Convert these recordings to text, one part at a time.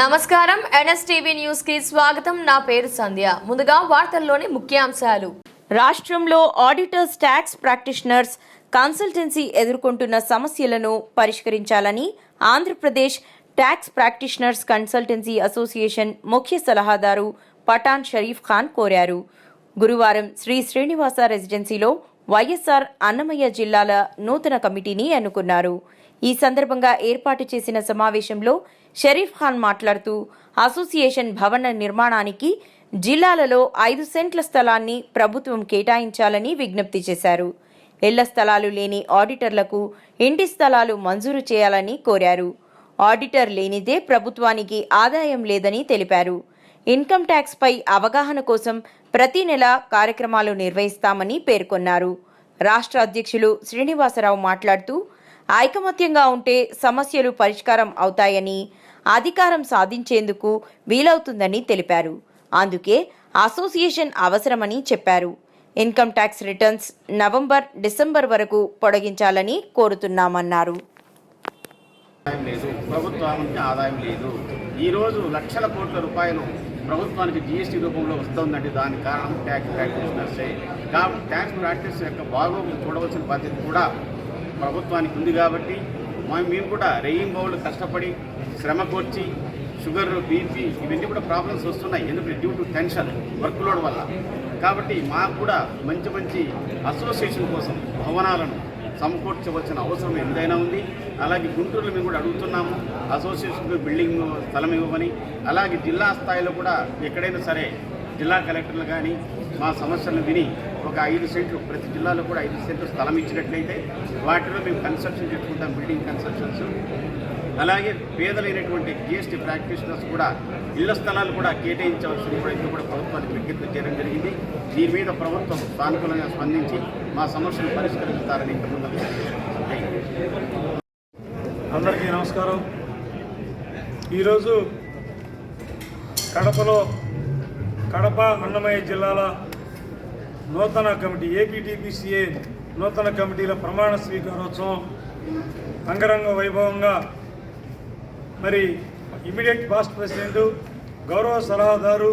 నమస్కారం. ఎన్ఎస్టీవీ న్యూస్కి స్వాగతం. నా పేరు సంధ్య. ముందుగా వార్తల్లోని ముఖ్యాంశాలు. రాష్ట్రంలో ఆడిటర్స్ ట్యాక్స్ ప్రాక్టీషనర్స్ కన్సల్టెన్సీ ఎదుర్కొంటున్న సమస్యలను పరిష్కరించాలని Andhra Pradesh tax practitioners consultancy association ముఖ్య సలహాదారు పఠాన్ షరీఫ్ ఖాన్ కోరారు. గురువారం శ్రీ శ్రీనివాస రెసిడెన్సీలో వైఎస్ఆర్ అన్నమయ్య జిల్లాల నూతన కమిటీని ఎన్నుకున్నారు. ఈ సందర్భంగా ఏర్పాటు చేసిన సమావేశంలో షరీఫ్ ఖాన్ మాట్లాడుతూ అసోసియేషన్ భవన నిర్మాణానికి జిల్లాలలో ఐదు సెంట్ల స్థలాన్ని ప్రభుత్వం కేటాయించాలని విజ్ఞప్తి చేశారు. ఇళ్ళ స్థలాలు లేని ఆడిటర్లకు ఇంటి స్థలాలు మంజూరు చేయాలని కోరారు. ఆడిటర్ లేనిదే ప్రభుత్వానికి ఆదాయం లేదని తెలిపారు. ఇన్కమ్ ట్యాక్స్ పై అవగాహన కోసం ప్రతి నెల కార్యక్రమాలు నిర్వహిస్తామని పేర్కొన్నారు. రాష్ట్ర అధ్యక్షులు శ్రీనివాసరావు మాట్లాడుతూ ఐకమత్యంగా ఉంటే సమస్యలు పరిష్కారం అవుతాయని అధికారం సాధించేందుకు వీలవుతుందని తెలిపారు. అందుకే అసోసియేషన్ అవసరమని చెప్పారు. Income tax returns November December వరకు పొడిగించాలని కోరుతున్నామన్నారు. ఆదాయం లేదు. ప్రభుత్వానికి ఆదాయం లేదు. ఈరోజు లక్షల కోట్ల రూపాయలు ప్రభుత్వానికి జీఎస్టీ రూపంలో వస్తుందంటే దానికి కారణం ట్యాక్స్ ప్రాక్టీషనర్సే కాబట్టి ట్యాక్స్ ప్రాక్టీస్ యొక్క బాగోగులు చూడవలసిన బాధ్యత కూడా ప్రభుత్వానికి ఉంది కాబట్టి మేము కూడా రెయిన్ బౌళ్ళు కష్టపడి శ్రమ కోర్చి షుగర్ బీపీ ఇవన్నీ కూడా ప్రాబ్లమ్స్ వస్తున్నాయి. ఎందుకంటే due to tension work load వల్ల. కాబట్టి మాకు కూడా మంచి మంచి అసోసియేషన్ కోసం భవనాలను సమకూర్చవలసిన అవసరం ఎంతైనా ఉంది. అలాగే గుంటూరులో మేము కూడా అడుగుతున్నాము అసోసియేషన్కి బిల్డింగ్ స్థలం ఇవ్వమని. అలాగే జిల్లా స్థాయిలో కూడా ఎక్కడైనా సరే జిల్లా కలెక్టర్లు కానీ మా సమస్యలను విని ఒక ఐదు సెంట్లు ప్రతి జిల్లాలో కూడా ఐదు సెంట్లు స్థలం ఇచ్చినట్లయితే వాటిలో మేము కన్స్ట్రక్షన్ చేసుకుంటాం బిల్డింగ్ కన్స్ట్రక్షన్స్ అలాగే పేదలైనటువంటి జిఎస్టీ ప్రాక్టీషనర్స్ కూడా ఇళ్ళ స్థలాలు కూడా కేటాయించవలసింది కూడా ఇది కూడా ప్రభుత్వానికి విజ్ఞప్తి చేయడం జరిగింది. దీని మీద ప్రభుత్వం సానుకూలంగా స్పందించి మా సమస్యను పరిష్కరిస్తారని అందరికీ నమస్కారం. ఈరోజు కడపలో కడప అన్నమయ్య జిల్లాల నూతన కమిటీ ఏపీటీపీసీఏ నూతన కమిటీల ప్రమాణ స్వీకారోత్సవం అంగరంగ వైభవంగా మరి ఇమీడియట్ పాస్ట్ ప్రెసిడెంట్ గౌరవ సలహాదారు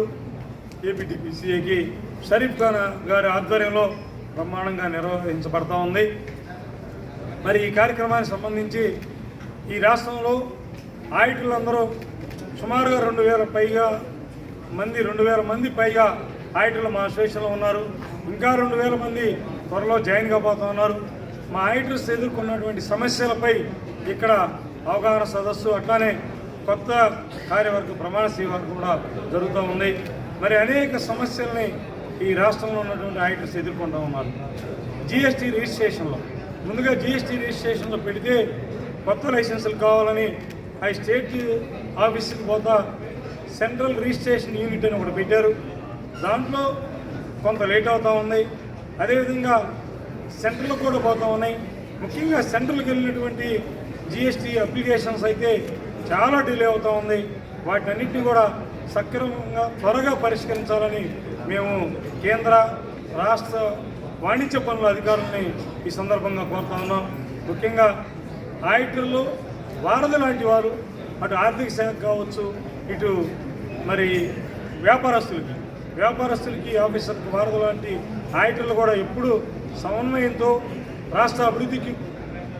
ఏపీటీపీసీఏకి షరీఫ్ ఖాన్ గారి ఆధ్వర్యంలో బ్రహ్మాండంగా నిర్వహించబడతా ఉంది. మరి ఈ కార్యక్రమానికి సంబంధించి ఈ రాష్ట్రంలో ఆయుటులందరూ సుమారుగా రెండు వేల పైగా మంది రెండు వేల మంది పైగా ఆయుటులు మా అసోసియేషన్లో ఉన్నారు. ఇంకా రెండు వేల మంది త్వరలో జాయిన్ కాబోతున్నారు మా ఆయుటర్స్ ఎదుర్కొన్నటువంటి సమస్యలపై ఇక్కడ అవగాహన సదస్సు అట్లానే కొత్త కార్యవర్గ ప్రమాణ స్వీకారం కూడా జరుగుతూ ఉంది. మరి అనేక సమస్యల్ని ఈ రాష్ట్రంలో ఉన్నటువంటి ఆయుటర్స్ ఎదుర్కొంటూ ఉన్నారు. జిఎస్టీ రిజిస్ట్రేషన్లో. ముందుగా జిఎస్టీ రిజిస్ట్రేషన్లో పెడితే కొత్త లైసెన్సులు కావాలని ఆ స్టేట్ ఆఫీస్కి పోతా సెంట్రల్ రిజిస్ట్రేషన్ యూనిట్ అని ఒకటి పెట్టారు. దాంట్లో కొంత లేట్ అవుతూ ఉంది. అదేవిధంగా సెంట్రల్ కూడా పోతూ ఉన్నాయి. ముఖ్యంగా సెంట్రల్కి వెళ్ళినటువంటి జిఎస్టీ అప్లికేషన్స్ అయితే చాలా డిలే అవుతూ ఉంది. వాటన్నిటిని కూడా సక్రమంగా త్వరగా పరిష్కరించాలని మేము కేంద్ర రాష్ట్ర వాణిజ్య పనుల అధికారుల్ని ఈ సందర్భంగా కోరుతా ఉన్నాం. ముఖ్యంగా ఆడిటర్లు వారధి లాంటి వారు అటు ఆర్థిక శాఖ కావచ్చు ఇటు మరి వ్యాపారస్తులకి వ్యాపారస్తులకి ఆఫీసర్కి వారధి లాంటి ఆడిటర్లు కూడా ఎప్పుడు సమన్వయంతో రాష్ట్ర అభివృద్ధికి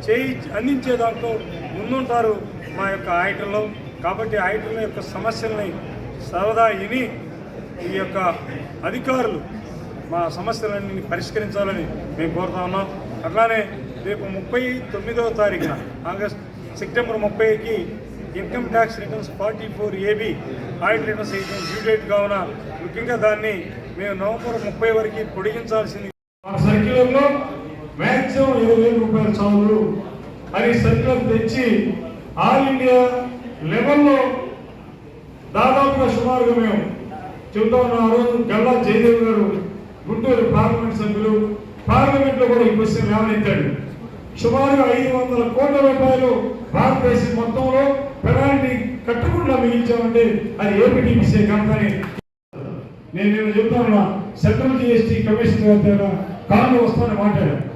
చేయి అందించే దాంట్లో ముందుంటారు మా యొక్క ఆయటంలో కాబట్టి ఆయటల యొక్క సమస్యల్ని సరదా విని ఈ యొక్క అధికారులు మా సమస్యలన్నీ పరిష్కరించాలని మేము కోరుతా ఉన్నాం. అట్లానే రేపు ముప్పై తొమ్మిదవ తారీఖున ఆగస్ట్ సెప్టెంబర్ ముప్పైకి income tax returns forty four AB audit returns eighteen due date కావున ముఖ్యంగా దాన్ని మేము నవంబర్ ముప్పై వరకు పొడిగించాల్సింది. సర్క్యులర్లో మ్యాక్సిమం ఇరవై వేల రూపాయల చౌలు అని సర్క్యులర్ తెచ్చి ఆల్ ఇండియా లెవెల్లో దాదాపుగా సుమారుగా మేము చెబుతా ఉన్నాం. ఆ రోజు గల్లా జయదేవ్ గారు గుంటూరు పార్లమెంట్ సభ్యులు పార్లమెంట్లో కూడా ఈ క్వశ్చన్ లేవనెత్తాడు సుమారుగా ఐదు వందల కోట్ల రూపాయలు భారతదేశం మొత్తంలో పెనాల్టీ కట్టకుండా మిగిల్చామంటే అది ఏపీటీపీసీ కంపెనీ నేను నేను చెప్తాను సెంట్రల్ జిఎస్టీ కమిషన్ గారి దగ్గర కాళ్ళు వస్తానని మాట్లాడాను